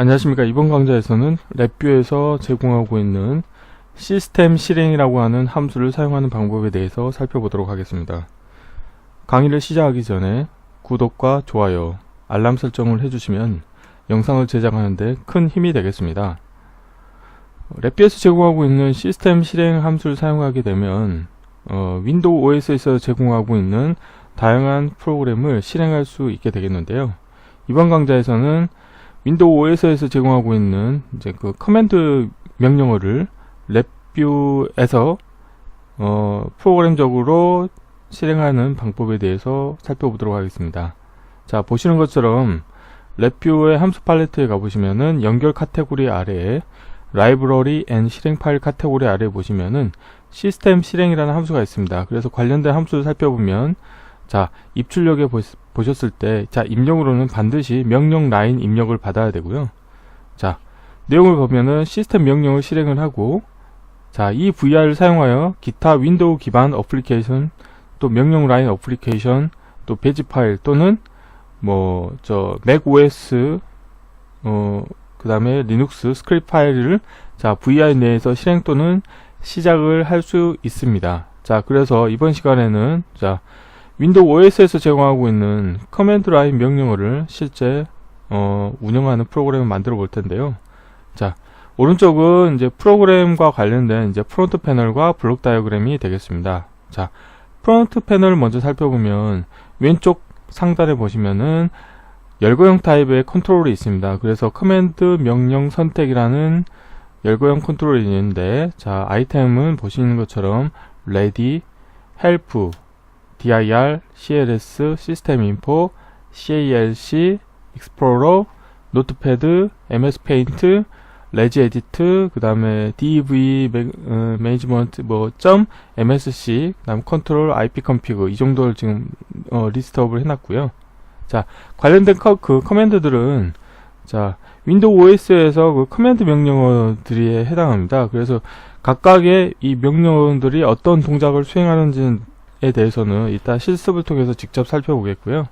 안녕하십니까. 이번 강좌에서는 랩뷰에서 제공하고 있는 시스템 실행이라고 하는 함수를 사용하는 방법에 대해서 살펴보도록 하겠습니다. 강의를 시작하기 전에 구독과 좋아요, 알람 설정을 해주시면 영상을 제작하는데 큰 힘이 되겠습니다. 랩뷰에서 제공하고 있는 시스템 실행 함수를 사용하게 되면 어, 윈도우 OS에서 제공하고 있는 다양한 프로그램을 실행할 수 있게 되겠는데요. 이번 강좌에서는 윈도우 OS에서 제공하고 있는 이제 그 커맨드 명령어를 랩뷰에서 어, 프로그램적으로 실행하는 방법에 대해서 살펴보도록 하겠습니다. 자, 보시는 것처럼 랩뷰의 함수 팔레트에 가보시면은 연결 카테고리 아래에 라이브러리 앤 실행 파일 카테고리 아래에 보시면은 시스템 실행이라는 함수가 있습니다. 그래서 관련된 함수를 살펴보면 자, 입출력에 보, 보셨을 때, 자, 입력으로는 반드시 명령 라인 입력을 받아야 되고요. 자, 내용을 보면은 시스템 명령을 실행을 하고, 자, 이 VR을 사용하여 기타 윈도우 기반 어플리케이션, 또 명령 라인 어플리케이션, 또 배지 파일 또는 뭐, 저, 맥OS, 어, 그 다음에 리눅스 스크립트 파일을 자, VR 내에서 실행 또는 시작을 할 수 있습니다. 자, 그래서 이번 시간에는 자, 윈도우 OS에서 제공하고 있는 커맨드 라인 명령어를 실제 어, 운영하는 프로그램을 만들어 볼 텐데요. 자, 오른쪽은 이제 프로그램과 관련된 이제 프론트 패널과 블록 다이어그램이 되겠습니다. 자, 프론트 패널을 먼저 살펴보면 왼쪽 상단에 보시면은 열거형 타입의 컨트롤이 있습니다. 그래서 커맨드 명령 선택이라는 열거형 컨트롤이 있는데 자, 아이템은 보시는 것처럼 ready, help, dir, cls, info, calc, explorer, notepad, ms paint, reg edit, 그 다음에 dev 어, management 뭐점 msc, 그 다음 control ip config 이 정도를 지금 어, 리스트업을 해놨고요. 자 관련된 커, 그 커맨드들은 자 윈도우 OS에서 그 커맨드 명령어들이 해당합니다. 그래서 각각의 이 명령어들이 어떤 동작을 수행하는지에 대해서는 이따 실습을 통해서 직접 살펴보겠고요.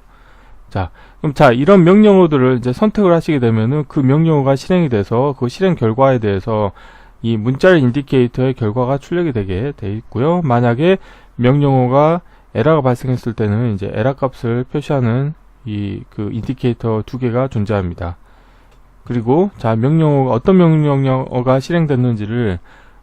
자, 그럼 자, 이런 명령어들을 이제 선택을 하시게 되면은 그 명령어가 실행이 돼서 그 실행 결과에 대해서 이 문자열 인디케이터의 결과가 출력이 되게 돼 있고요. 만약에 명령어가 에러가 발생했을 때는 이제 에러 값을 표시하는 이 그 인디케이터 두 개가 존재합니다. 그리고 자, 명령어가 어떤 명령어가 실행됐는지를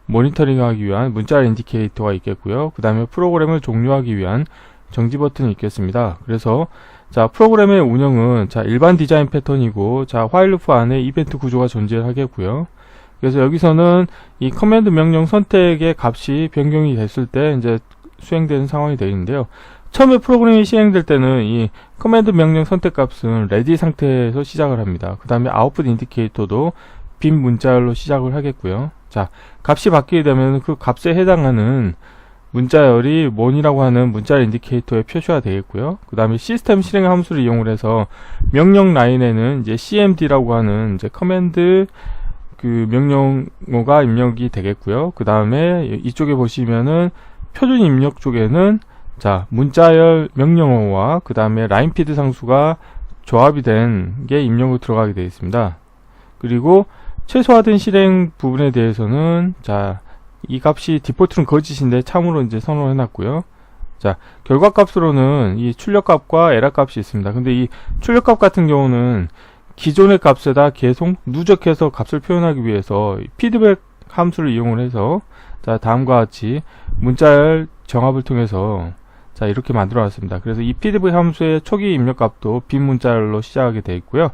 모니터링하기 위한 문자 인디케이터가 있겠고요. 그 다음에 프로그램을 종료하기 위한 정지 버튼이 있겠습니다. 그래서 자 프로그램의 운영은 자 일반 디자인 패턴이고 자 화일 루프 안에 이벤트 구조가 존재하겠고요. 그래서 여기서는 이 커맨드 명령 선택의 값이 변경이 됐을 때 이제 수행되는 상황이 되는데요. 처음에 프로그램이 실행될 때는 이 커맨드 명령 선택 값은 레디 상태에서 시작을 합니다. 그 다음에 아웃풋 인디케이터도 빈 문자열로 시작을 하겠고요. 자, 값이 바뀌게 되면 그 값에 해당하는 문자열이 뭔이라고 하는 문자 인디케이터에 표시가 되겠고요. 그 다음에 시스템 실행 함수를 이용을 해서 명령 라인에는 이제 cmd라고 하는 이제 커맨드 그 명령어가 입력이 되겠고요. 그 다음에 이쪽에 보시면은 표준 입력 쪽에는 자 문자열 명령어와 그 다음에 라인피드 상수가 조합이 된 게 입력으로 들어가게 되어 있습니다. 그리고 최소화된 실행 부분에 대해서는 자, 이 값이 디폴트는 거짓인데 참으로 이제 선언해 놨고요. 자, 결과 값으로는 이 출력 값과 에러 값이 있습니다. 근데 이 출력 값 같은 경우는 기존의 값에다 계속 누적해서 값을 표현하기 위해서 피드백 함수를 이용을 해서 자, 다음과 같이 문자열 정합을 통해서 자, 이렇게 만들어 놨습니다. 그래서 이 피드백 함수의 초기 입력 값도 빈 문자열로 시작하게 되어 있고요.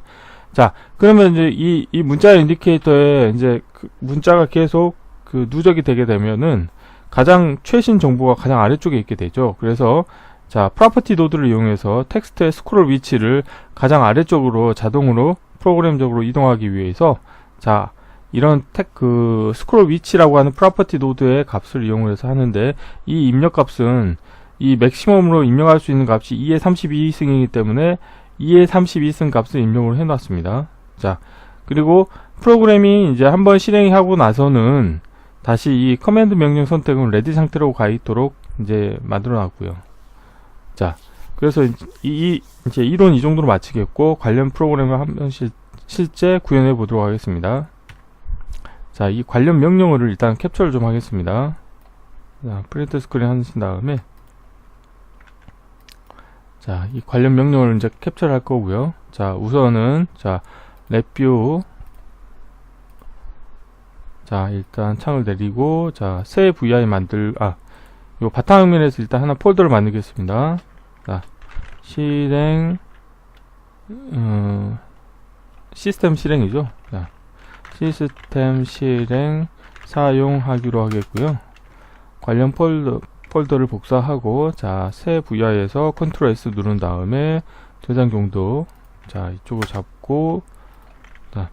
자, 그러면 이제 이, 이 문자 인디케이터에 이제 그 문자가 계속 그 누적이 되게 되면은 가장 최신 정보가 가장 아래쪽에 있게 되죠. 그래서 자, 프로퍼티 노드를 이용해서 텍스트의 스크롤 위치를 가장 아래쪽으로 자동으로 프로그램적으로 이동하기 위해서 자, 이런 텍, 그, 스크롤 위치라고 하는 프로퍼티 노드의 값을 이용을 해서 하는데, 이 입력 값은 이 맥시멈으로 입력할 수 있는 값이 2의 32승이기 때문에 2의 32승 값을 입력을 해놨습니다. 자, 그리고 프로그램이 이제 한번 실행하고 나서는 다시 이 커맨드 명령 선택은 레디 상태로 가 있도록 이제 만들어 놨고요. 자, 그래서 이, 이 이제 이론 이 정도로 마치겠고 관련 프로그램을 한 번씩 실제 구현해 보도록 하겠습니다. 자, 이 관련 명령어를 일단 캡처를 좀 하겠습니다. 자, 프린트 스크린 하신 다음에 자, 이 관련 명령어를 이제 캡처를 할 거고요. 자, 우선은 자, 랩뷰 자, 일단 창을 내리고 자, 새 VI 만들 아, 요 바탕화면에서 일단 하나 폴더를 만들겠습니다. 자, 실행 음, 시스템 실행이죠. 자, 시스템 실행 사용하기로 하겠고요. 관련 폴더, 폴더를 복사하고 자, 새 VI에서 컨트롤 S 누른 다음에 저장 용도 자, 이쪽으로 잡고 자,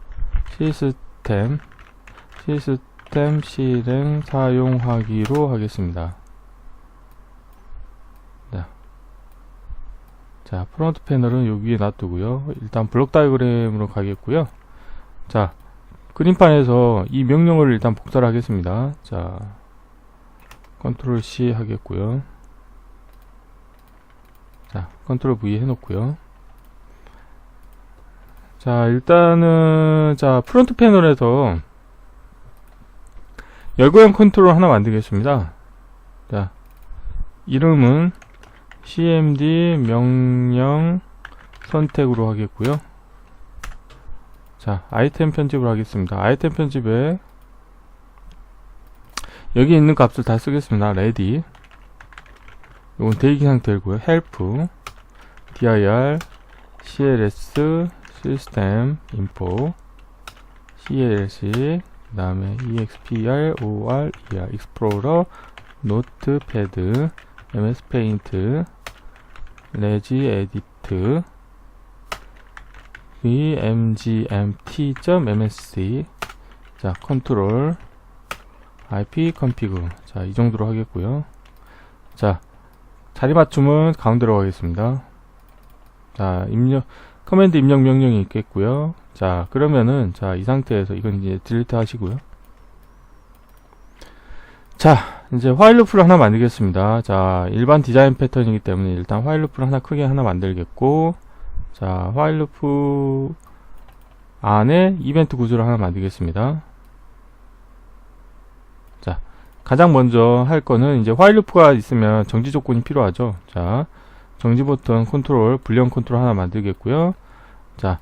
시스템 시스템 실행 사용하기로 하겠습니다. 자, 자 프론트 패널은 여기 위에 놔두고요. 일단 블록 다이그램으로 가겠고요. 자, 그림판에서 이 명령어를 일단 복사를 하겠습니다. 자, 컨트롤 C 하겠고요. 자, 컨트롤 V 해놓고요. 자, 일단은 자 프론트 패널에서 열고형 컨트롤 하나 만들겠습니다. 자, 이름은 cmd 명령 선택으로 하겠고요. 자, 아이템 편집을 하겠습니다. 아이템 편집에 여기 있는 값을 다 쓰겠습니다. ready 이건 대기 상태고요. help dir cls system info clc 그 다음에 expr or er explorer notepad ms paint reg edit vmgmt.msc 자 컨트롤 ip config. 자이 정도로 하겠고요. 자 자리 맞춤은 가운데로 하겠습니다. 자 입력 커맨드 입력 명령이 있겠고요. 자 그러면은 자 이 상태에서 이건 이제 딜리트 하시고요. 자 이제 화일 루프를 하나 만들겠습니다. 자 일반 디자인 패턴이기 때문에 일단 화일 루프를 하나 크게 하나 만들겠고 자 화일 루프 안에 이벤트 구조를 하나 만들겠습니다. 자 가장 먼저 할 거는 이제 화일 루프가 있으면 정지 조건이 필요하죠 자 정지 버튼 컨트롤 불량 컨트롤 하나 만들겠고요 자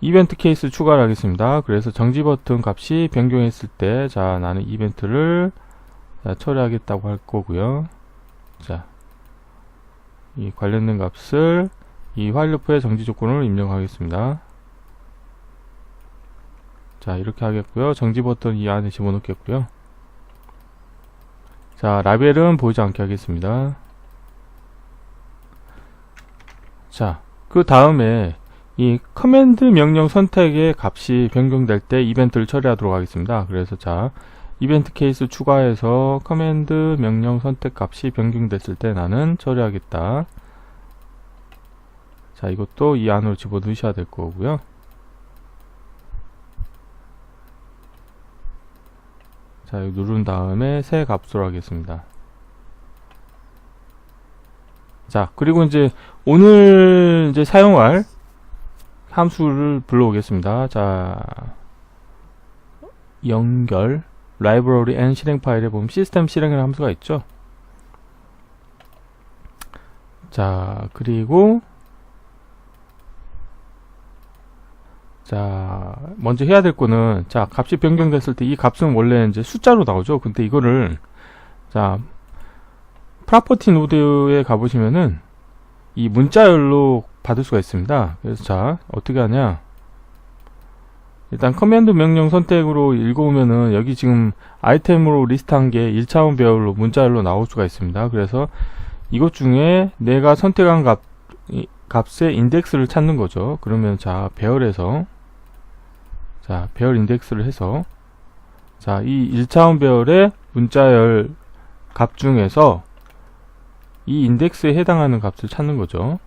이벤트 케이스 추가를 하겠습니다. 그래서 정지 버튼 값이 변경했을 때, 자, 나는 이벤트를 자, 처리하겠다고 할 거고요. 자, 이 관련된 값을 이 화일 루프의 정지 조건을 입력하겠습니다. 자, 이렇게 하겠고요. 정지 버튼 이 안에 집어넣겠고요. 자, 라벨은 보이지 않게 하겠습니다. 자, 그 다음에 이 커맨드 명령 선택의 값이 변경될 때 이벤트를 처리하도록 하겠습니다. 그래서 자 이벤트 케이스 추가해서 커맨드 명령 선택 값이 변경됐을 때 나는 처리하겠다. 자 이것도 이 안으로 집어넣으셔야 될 거고요. 자 누른 다음에 새 값으로 하겠습니다. 자 그리고 이제 오늘 이제 사용할 함수를 불러오겠습니다. 자, 연결, 라이브러리 n 실행 파일에 보면 시스템 실행이라는 함수가 있죠. 자, 그리고 자, 먼저 해야 될 거는 자, 값이 변경됐을 때 이 값은 원래 이제 숫자로 나오죠. 근데 이거를 자, 프로퍼티 노드에 가 보시면은 이 문자열로 받을 수가 있습니다. 그래서 자 어떻게 하냐 일단 커맨드 명령 선택으로 읽어보면은 여기 지금 아이템으로 리스트한 게 1차원 배열로 문자열로 나올 수가 있습니다. 그래서 이것 중에 내가 선택한 값, 값의 인덱스를 찾는 거죠. 그러면 자 배열에서 자 배열 인덱스를 해서 자 이 1차원 배열의 문자열 값 중에서 이 인덱스에 해당하는 값을 찾는 거죠.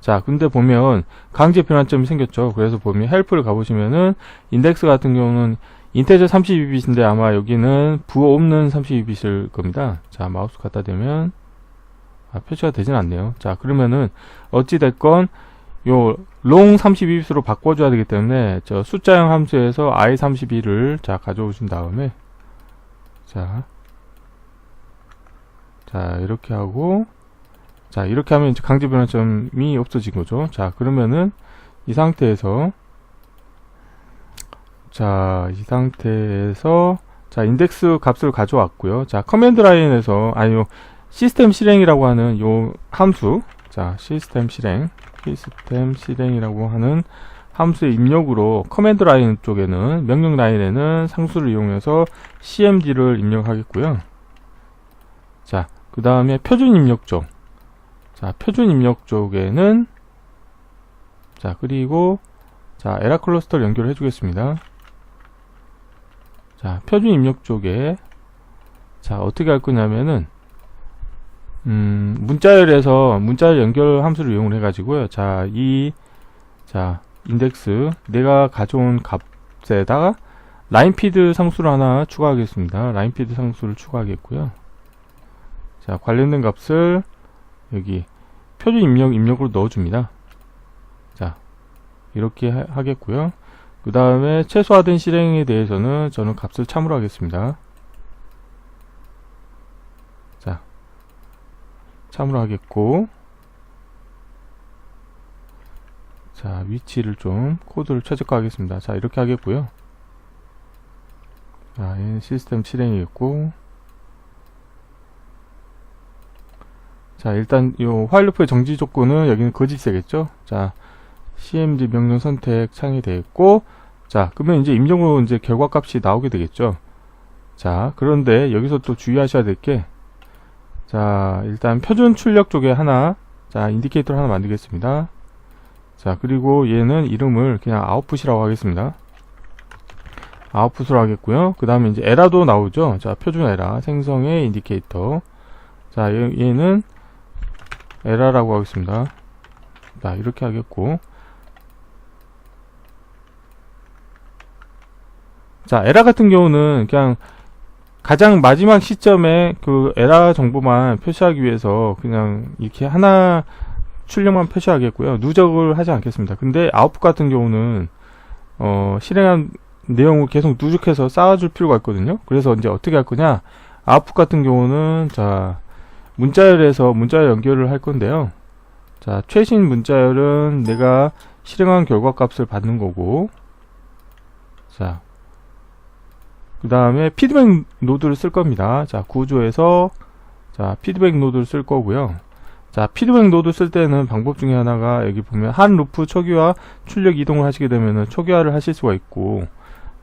자, 근데 보면 강제 변환점이 생겼죠. 그래서 보면 헬프를 가보시면은 인덱스 같은 경우는 인테저 32bit인데 아마 여기는 부호 없는 32bit일 겁니다. 자, 마우스 갖다 대면 아, 표시가 되진 않네요. 자, 그러면은 어찌됐건 요 long 32bit으로 바꿔줘야 되기 때문에 저 숫자형 함수에서 i32를 자 가져오신 다음에 자, 자 이렇게 하고 자 이렇게 하면 이제 강제 변환점이 없어진 거죠. 자 그러면은 이 상태에서 자 이 상태에서 자 인덱스 값을 가져왔고요. 자 커맨드 라인에서 아니요 시스템 실행이라고 하는 요 함수 자 시스템 실행 시스템 실행이라고 하는 함수의 입력으로 커맨드 라인 쪽에는 명령 라인에는 상수를 이용해서 cmd를 입력하겠고요. 자, 그 다음에 표준 입력 쪽. 자, 표준 입력 쪽에는 자, 그리고 자, 에라 클러스터를 연결해 주겠습니다. 자, 표준 입력 쪽에 자, 어떻게 할 거냐면은 음, 문자열에서 문자열 연결 함수를 이용을 해가지고요. 자, 이, 자, 인덱스, 내가 가져온 값에다가 라인피드 상수를 하나 추가하겠습니다. 라인피드 상수를 추가하겠고요. 자, 관련된 값을 여기 표준 입력, 입력으로 넣어줍니다. 자, 이렇게 하, 하겠고요. 그 다음에 최소화된 실행에 대해서는 저는 값을 참으로 하겠습니다. 참으로 하겠고. 자 위치를 좀 코드를 최적화 하겠습니다. 자 이렇게 하겠고요. 자 얘는 시스템 실행이겠고. 자 일단 요 화일 루프의 정지 조건은 여기는 거짓세겠죠? 자 cmd 명령 선택 창이 되어 있고. 자 그러면 이제 임정으로 이제 결과값이 나오게 되겠죠? 자 그런데 여기서 또 주의하셔야 될게 자 일단 표준 출력 쪽에 하나 자 인디케이터를 하나 만들겠습니다. 자 그리고 얘는 이름을 그냥 아웃풋이라고 하겠습니다. 아웃풋으로 하겠고요. 그 다음에 이제 에라도 나오죠? 자 표준 에라 생성의 인디케이터. 자 얘, 얘는 에라라고 하겠습니다. 자 이렇게 하겠고. 자 에라 같은 경우는 그냥 가장 마지막 시점에 그 에라 정보만 표시하기 위해서 그냥 이렇게 하나 출력만 표시하겠고요. 누적을 하지 않겠습니다. 근데 아웃풋 같은 경우는 어, 실행한 내용을 계속 누적해서 쌓아줄 필요가 있거든요. 그래서 이제 어떻게 할 거냐? 아웃풋 같은 경우는 자 문자열에서 문자열 연결을 할 건데요. 자 최신 문자열은 내가 실행한 결과 값을 받는 거고 자 그 다음에 피드백 노드를 쓸 겁니다. 자, 구조에서 자, 피드백 노드를 쓸 거고요. 자, 피드백 노드 쓸 때는 방법 중에 하나가 여기 보면 한 루프 초기화 출력 이동을 하시게 되면은 초기화를 하실 수가 있고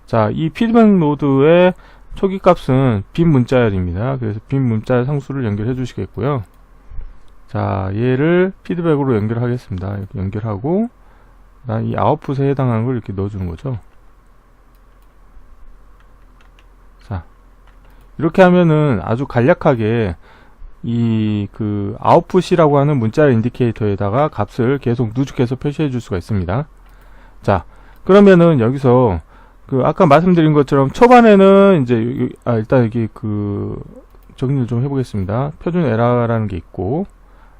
자, 이 피드백 노드의 초기 값은 빈 문자열입니다. 그래서 빈 문자열 상수를 연결해 주시겠고요. 자, 얘를 피드백으로 연결하겠습니다. 연결하고 이 아웃풋에 해당하는 걸 이렇게 넣어주는 거죠. 이렇게 하면은 아주 간략하게 이 그 아웃풋이라고 하는 문자 인디케이터에다가 값을 계속 누적해서 표시해 줄 수가 있습니다. 자, 그러면은 여기서 그 아까 말씀드린 것처럼 초반에는 이제 아 일단 여기 그 정리를 좀 해보겠습니다. 표준 에라라는 게 있고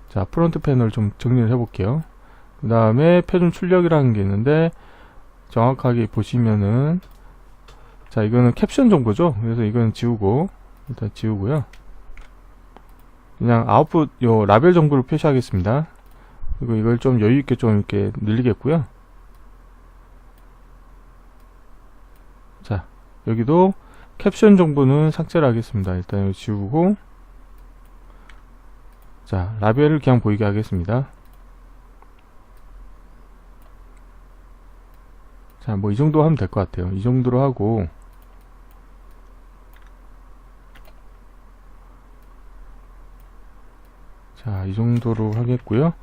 자 프론트 패널 좀 정리를 해볼게요. 그 다음에 표준 출력이라는 게 있는데 정확하게 보시면은 자 이거는 캡션 정보죠. 그래서 이거는 지우고 일단 지우고요. 그냥 아웃풋 요 라벨 정보를 표시하겠습니다. 그리고 이걸 좀 여유있게 좀 이렇게 늘리겠고요. 자 여기도 캡션 정보는 삭제를 하겠습니다. 일단 지우고 자 라벨을 그냥 보이게 하겠습니다. 자 뭐 이 정도 하면 될 것 같아요. 이 정도로 하고 자, 이 정도로 하겠고요.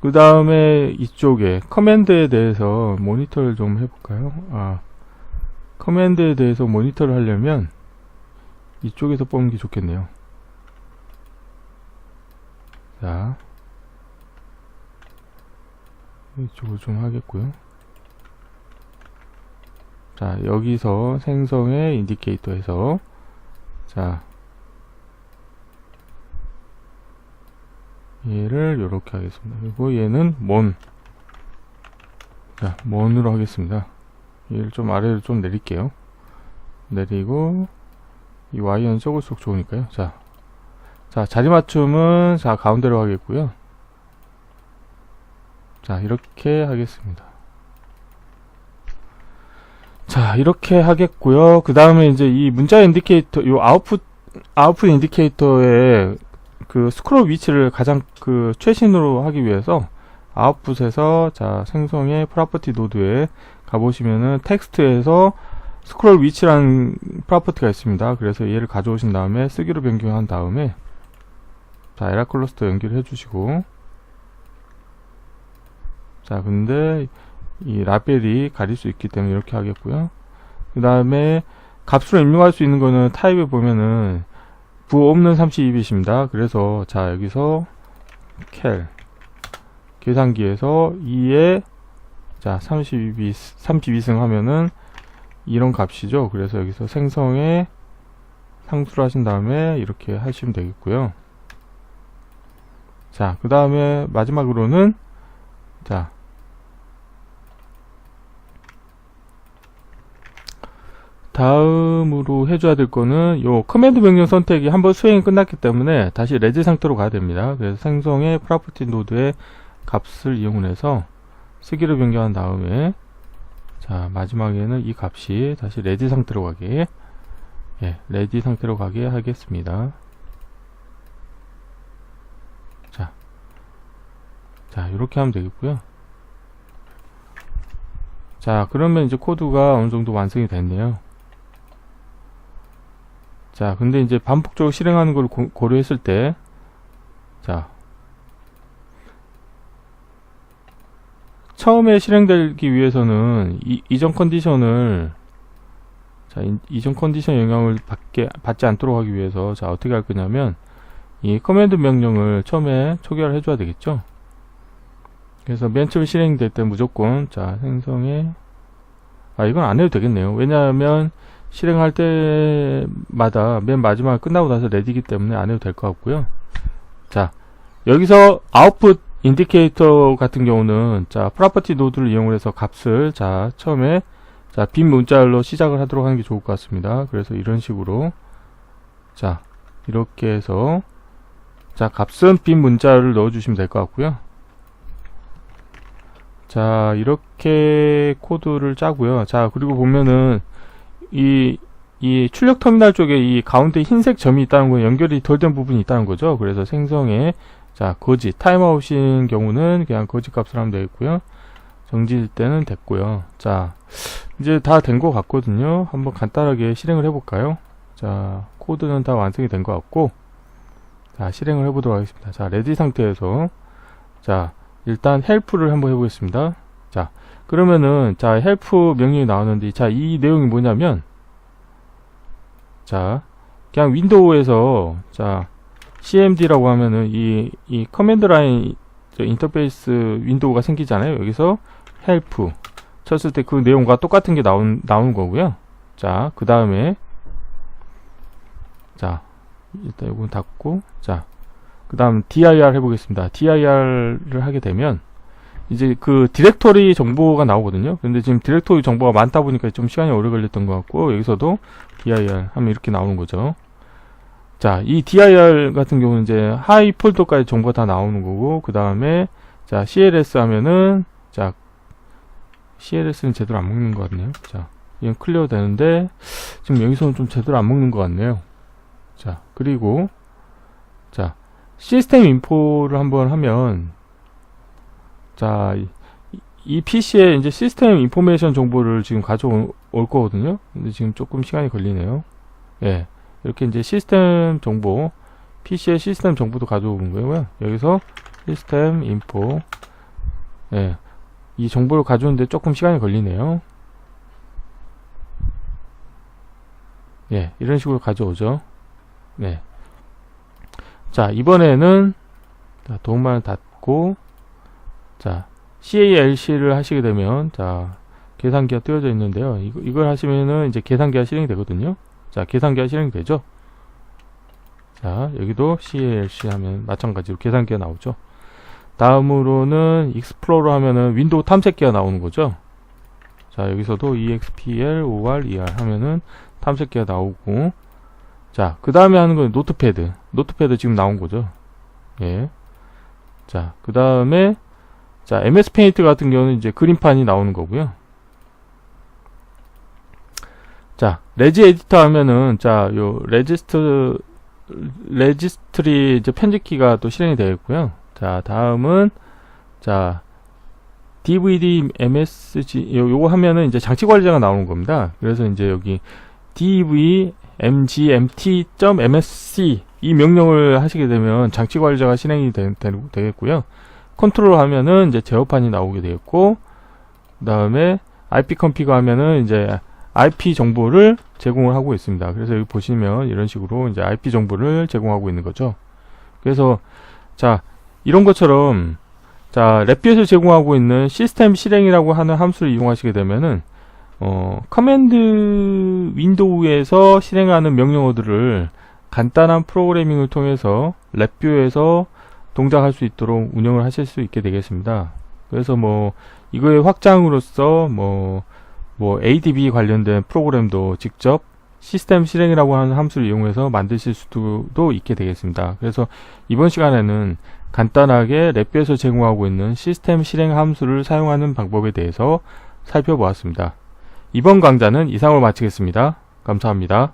그 다음에 이쪽에 커맨드에 대해서 모니터를 좀 해볼까요? 아, 커맨드에 대해서 모니터를 하려면 이쪽에서 뽑는 게 좋겠네요. 자, 이쪽을 좀 하겠고요. 자, 여기서 생성의 인디케이터에서 자, 얘를 이렇게 하겠습니다. 그리고 얘는 mon 자, 먼으로 하겠습니다. 얘를 좀 아래로 좀 내릴게요. 내리고, 이 Y는 적을수록 좋으니까요. 자, 자, 자리 맞춤은, 자, 가운데로 하겠고요. 자, 이렇게 하겠습니다. 자, 이렇게 하겠고요. 그 다음에 이제 이 문자 인디케이터, 요 아웃풋, 아웃풋 인디케이터의 그 스크롤 위치를 가장 그 최신으로 하기 위해서 아웃풋에서 자, 생성의 프로퍼티 노드에 가보시면은 텍스트에서 스크롤 위치라는 프로퍼티가 있습니다. 그래서 얘를 가져오신 다음에 쓰기로 변경한 다음에 자, 에라 클러스터 연결해 주시고 자, 근데 이 라벨이 가릴 수 있기 때문에 이렇게 하겠고요. 그 다음에 값으로 입력할 수 있는 거는 타입에 보면은 부 없는 32bit입니다. 그래서 자 여기서 cal 계산기에서 2에 자 32bit 32승 하면은 이런 값이죠. 그래서 여기서 생성에 상수를 하신 다음에 이렇게 하시면 되겠고요. 자, 그 다음에 마지막으로는 자 다음으로 해줘야 될 거는 요 커맨드 명령 선택이 한번 수행이 끝났기 때문에 다시 레지 상태로 가야 됩니다. 그래서 생성의 프로퍼티 노드의 값을 이용해서 쓰기로 변경한 다음에 자 마지막에는 이 값이 다시 레디 상태로 가게 예, 레디 상태로 가게 하겠습니다. 자, 자 이렇게 하면 되겠고요. 자 그러면 이제 코드가 어느 정도 완성이 됐네요. 자, 근데 이제 반복적으로 실행하는 걸 고, 고려했을 때, 자, 처음에 실행되기 위해서는 이, 이전 컨디션을, 자, 이, 이전 컨디션 영향을 받게, 받지 않도록 하기 위해서, 자, 어떻게 할 거냐면, 이 커맨드 명령을 처음에 초기화를 해줘야 되겠죠? 그래서 맨 처음 실행될 때 무조건, 자, 생성에, 아, 이건 안 해도 되겠네요. 왜냐하면, 실행할 때마다 맨 마지막 끝나고 나서 레디기 때문에 안 해도 될 것 같고요. 자, 여기서 아웃풋 인디케이터 같은 경우는 자, 프로퍼티 노드를 이용해서 값을 자, 처음에 자, 빈 문자열로 시작을 하도록 하는 게 좋을 것 같습니다. 그래서 이런 식으로 자, 이렇게 해서 자, 값은 빈 문자열을 넣어 주시면 될 것 같고요. 자, 이렇게 코드를 짜고요. 자, 그리고 보면은 이, 이 출력 터미널 쪽에 이 가운데 흰색 점이 있다는 건 연결이 덜 된 부분이 있다는 거죠. 그래서 생성에 자 거지 타임아웃인 경우는 그냥 거지 값을 하면 되겠고요. 정지일 때는 됐고요. 자 이제 다 된 것 같거든요. 한번 간단하게 실행을 해볼까요? 자 코드는 다 완성이 된 것 같고 자 실행을 해보도록 하겠습니다. 자 레디 상태에서 자 일단 헬프를 한번 해보겠습니다. 자 그러면은 자 헬프 명령이 나오는데 자 이 내용이 뭐냐면 자 그냥 윈도우에서 자 cmd라고 하면은 이 이 커맨드 라인 인터페이스 윈도우가 생기잖아요. 여기서 헬프 쳤을 때 그 내용과 똑같은 게 나온 나오는 거고요. 자 그 다음에 자 일단 이건 닫고 자 그 다음 dir 해보겠습니다. Dir을 하게 되면 이제 그 디렉토리 정보가 나오거든요. 근데 지금 디렉토리 정보가 많다 보니까 좀 시간이 오래 걸렸던 것 같고 여기서도 dir 하면 이렇게 나오는 거죠. 자, 이 dir 같은 경우는 이제 하이 폴더까지 정보가 다 나오는 거고 그 다음에 자 cls 하면은 자 cls는 제대로 안 먹는 것 같네요. 자, 이건 클리어 되는데 지금 여기서는 좀 제대로 안 먹는 것 같네요. 자, 그리고 자 시스템 인포를 한번 하면 자, 이, 이 PC에 이제 시스템 인포메이션 정보를 지금 가져올 거거든요. 근데 지금 조금 시간이 걸리네요. 예. 이렇게 이제 시스템 정보, PC의 시스템 정보도 가져오는 거고요. 여기서 시스템 인포, 예. 이 정보를 가져오는데 조금 시간이 걸리네요. 예. 이런 식으로 가져오죠. 네. 자, 이번에는, 자, 도움만 닫고, 자, CALC를 하시게 되면, 자, 계산기가 띄워져 있는데요. 이거, 이걸 하시면은 이제 계산기가 실행이 되거든요. 자, 계산기가 실행이 되죠. 자, 여기도 CALC 하면 마찬가지로 계산기가 나오죠. 다음으로는 익스플로러 하면은 윈도우 탐색기가 나오는 거죠. 자, 여기서도 expl, or, er 하면은 탐색기가 나오고 자, 그 다음에 하는 건 노트패드. 노트패드 지금 나온 거죠. 예. 자, 그 다음에 자, MS 페인트 같은 경우는 이제 그림판이 나오는 거고요. 자, 레지 에디터 하면은 자, 요 레지스트 레지스트리 이제 편집기가 또 실행이 되어 있고요. 자, 다음은 자, DVD MSG 요, 요거 하면은 이제 장치 관리자가 나오는 겁니다. 그래서 이제 여기 dv mgmt.msc 이 명령을 하시게 되면 장치 관리자가 실행이 되, 겠고요 컨트롤 하면은 이제 제어판이 나오게 되겠고 그 다음에 IP 컨피그 하면은 이제 IP 정보를 제공을 하고 있습니다. 그래서 여기 보시면 이런 식으로 이제 IP 정보를 제공하고 있는 거죠. 그래서 자 이런 것처럼 자 랩비에서 제공하고 있는 시스템 실행이라고 하는 함수를 이용하시게 되면은 어 커맨드 윈도우에서 실행하는 명령어들을 간단한 프로그래밍을 통해서 랩뷰에서 동작할 수 있도록 운영을 하실 수 있게 되겠습니다. 그래서 뭐 이거의 확장으로서 뭐뭐 ADB 관련된 프로그램도 직접 시스템 실행이라고 하는 함수를 이용해서 만드실 수도 있게 되겠습니다. 그래서 이번 시간에는 간단하게 랩비에서 제공하고 있는 시스템 실행 함수를 사용하는 방법에 대해서 살펴보았습니다. 이번 강좌는 이상으로 마치겠습니다. 감사합니다.